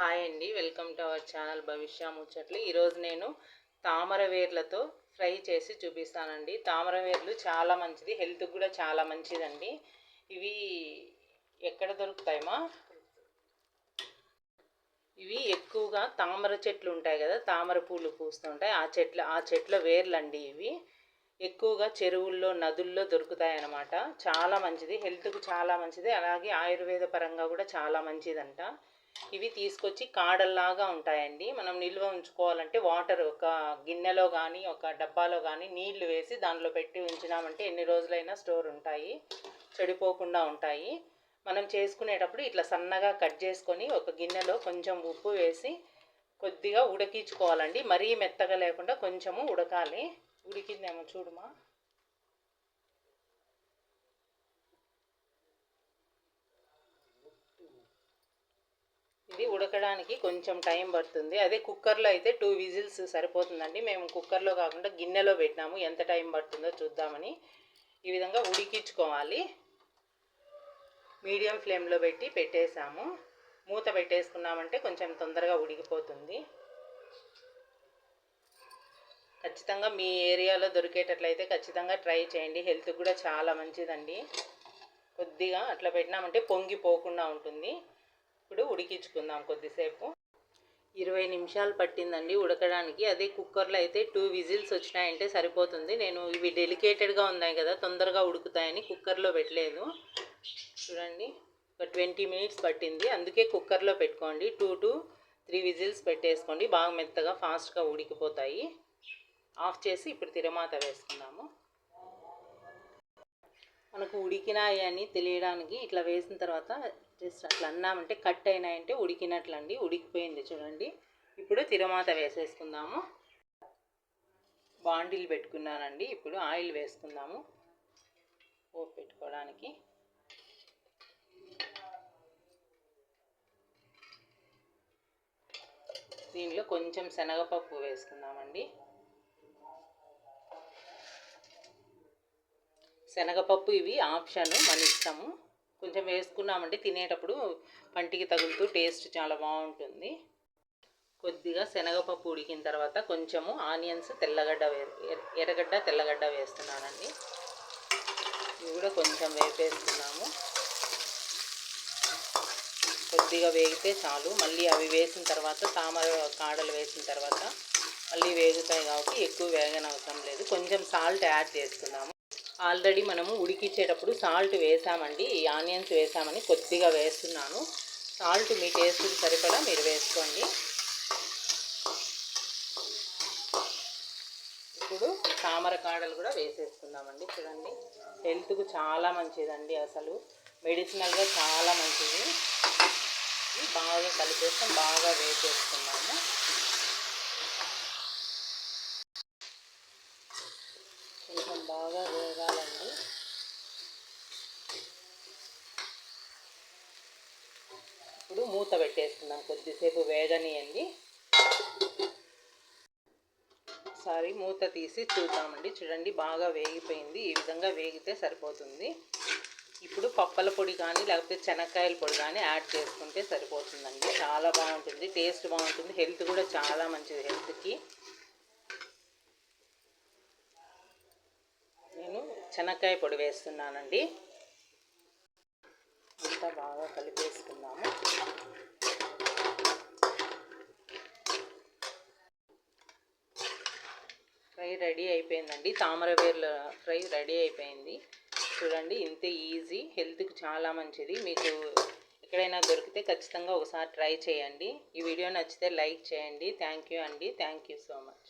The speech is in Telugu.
హాయ్ అండి. వెల్కమ్ టు అవర్ ఛానల్ భవిష్య ముచ్చట్లు. ఈరోజు నేను తామర వేర్లతో ఫ్రై చేసి చూపిస్తానండి. తామర వేర్లు చాలా మంచిది. హెల్త్కి కూడా చాలా మంచిదండి. ఇవి ఎక్కడ దొరుకుతాయమా ఇవి ఎక్కువగా తామర చెట్లు ఉంటాయి కదా తామర పూలు పూస్తుంటాయి ఆ చెట్ల ఆ చెట్ల వేర్లండి ఇవి. ఎక్కువగా చెరువుల్లో నదుల్లో దొరుకుతాయి అన్నమాట చాలా మంచిది. హెల్త్కు చాలా మంచిది. అలాగే ఆయుర్వేద పరంగా కూడా చాలా మంచిదంట. ఇవి తీసుకొచ్చి కాడల్లాగా ఉంటాయండి. మనం నిల్వ ఉంచుకోవాలంటే వాటర్ ఒక గిన్నెలో కానీ ఒక డబ్బాలో కానీ నీళ్ళు వేసి దానిలో పెట్టి ఉంచినామంటే ఎన్ని రోజులైనా స్టోర్ ఉంటాయి. చెడిపోకుండా ఉంటాయి. మనం చేసుకునేటప్పుడు ఇట్లా సన్నగా కట్ చేసుకొని ఒక గిన్నెలో కొంచెం ఉప్పు వేసి కొద్దిగా ఉడికించుకోవాలండి. మరీ మెత్తగా లేకుండా కొంచెము ఉడకాలి. ఉడికిందేమో చూడుమా. ఇది ఉడకడానికి కొంచెం టైం పడుతుంది. అదే కుక్కర్లో అయితే టూ విజిల్స్ సరిపోతుందండి. మేము కుక్కర్లో కాకుండా గిన్నెలో పెట్టినాము. ఎంత టైం పడుతుందో చూద్దామని ఈ విధంగా ఉడికించుకోవాలి. మీడియం ఫ్లేమ్లో పెట్టి పెట్టేసాము మూత పెట్టేసుకున్నామంటే కొంచెం తొందరగా ఉడికిపోతుంది. ఖచ్చితంగా మీ ఏరియాలో దొరికేటట్లయితే ఖచ్చితంగా ట్రై చేయండి. హెల్త్ కూడా చాలా మంచిదండి. కొద్దిగా అట్లా పెట్టినామంటే పొంగిపోకుండా ఉంటుంది. ఇప్పుడు ఉడికించుకుందాం కొద్దిసేపు. ఇరవై నిమిషాలు పట్టిందండి ఉడకడానికి. అదే కుక్కర్లో అయితే టూ విజిల్స్ వచ్చినాయంటే సరిపోతుంది. నేను ఇవి డెలికేటెడ్గా ఉన్నాయి కదా తొందరగా ఉడుకుతాయని కుక్కర్లో పెట్టలేదు. చూడండి ఒక ట్వంటీ మినిట్స్ పట్టింది. అందుకే కుక్కర్లో పెట్టుకోండి. టూ టు త్రీ విజిల్స్ పెట్టేసుకోండి. బాగా మెత్తగా ఫాస్ట్గా ఉడికిపోతాయి. ఆఫ్ చేసి ఇప్పుడు తిరమాత వేసుకుందాము. మనకు ఉడికినాయి అని తెలియడానికి ఇట్లా వేసిన తర్వాత జస్ట్ అట్లా అన్నామంటే కట్ అయినాయంటే ఉడికినట్లండి ఉడికిపోయింది చూడండి. ఇప్పుడు తిరమాత వేసేసుకుందాము. బాండిల్ పెట్టుకున్నానండి ఇప్పుడు ఆయిల్ వేసుకుందాము. పోపు పెట్టుకోవడానికి. దీనిలో కొంచెం శనగపప్పు వేసుకుందామండి. శనగపప్పు ఇవి ఆప్షన్ మన ఇష్టము. కొంచెం వేసుకున్నామంటే తినేటప్పుడు పంటికి తగులుతూ టేస్ట్ చాలా బాగుంటుంది. కొద్దిగా శనగపప్పు ఉడికిన తర్వాత కొంచెము ఆనియన్స్ తెల్లగడ్డ వే ఎర్రగడ్డ తెల్లగడ్డ వేస్తున్నానండి. ఇవి కూడా కొంచెం వేపేస్తున్నాము. కొద్దిగా వేగితే చాలు. మళ్ళీ అవి వేసిన తర్వాత తామర కాడలు వేసిన తర్వాత మళ్ళీ వేగుతాయి కాబట్టి ఎక్కువ వేగనవసరం లేదు. కొంచెం సాల్ట్ యాడ్ చేస్తున్నాము. ఆల్రెడీ మనము ఉడికిచ్చేటప్పుడు సాల్ట్ వేసామండి ఈ ఆనియన్స్ వేసామని కొద్దిగా వేస్తున్నాను. సాల్ట్ మీ టేస్ట్ సరిపడా మీరు వేసుకోండి. ఇప్పుడు తామర కాడలు కూడా వేసేసుకుందామండి చూడండి. హెల్త్కు చాలా మంచిదండి అసలు. మెడిసినల్గా చాలా మంచిది. బాగా కలిపేస్తాం బాగా వేసేసుకున్నాము. కొంచెం బాగా వేగాలండి ఇప్పుడు మూత పెట్టేసుకుందాం. కొద్దిసేపు వేగనియండి. ఒకసారి మూత తీసి చూద్దామండి. చూడండి బాగా వేగిపోయింది. ఈ విధంగా వేగితే సరిపోతుంది. ఇప్పుడు పప్పల పొడి కానీ లేకపోతే శనక్కాయల పొడి కానీ యాడ్ చేసుకుంటే సరిపోతుందండి. చాలా బాగుంటుంది. టేస్ట్ బాగుంటుంది. హెల్త్ కూడా చాలా మంచిది హెల్త్కి. నేను శనక్కాయ పొడి వేస్తున్నానండి. అంతా బాగా కలిపేసుకున్నాము రెడీ అయిపోయిందండి. తామర వేర్ల ఫ్రై రెడీ అయిపోయింది. చూడండి ఇంతే ఈజీ. హెల్త్కి చాలా మంచిది. మీకు ఎక్కడైనా దొరికితే ఖచ్చితంగా ఒకసారి ట్రై చేయండి. ఈ వీడియో నచ్చితే లైక్ చేయండి. థ్యాంక్ యూ అండి. Thank you so much.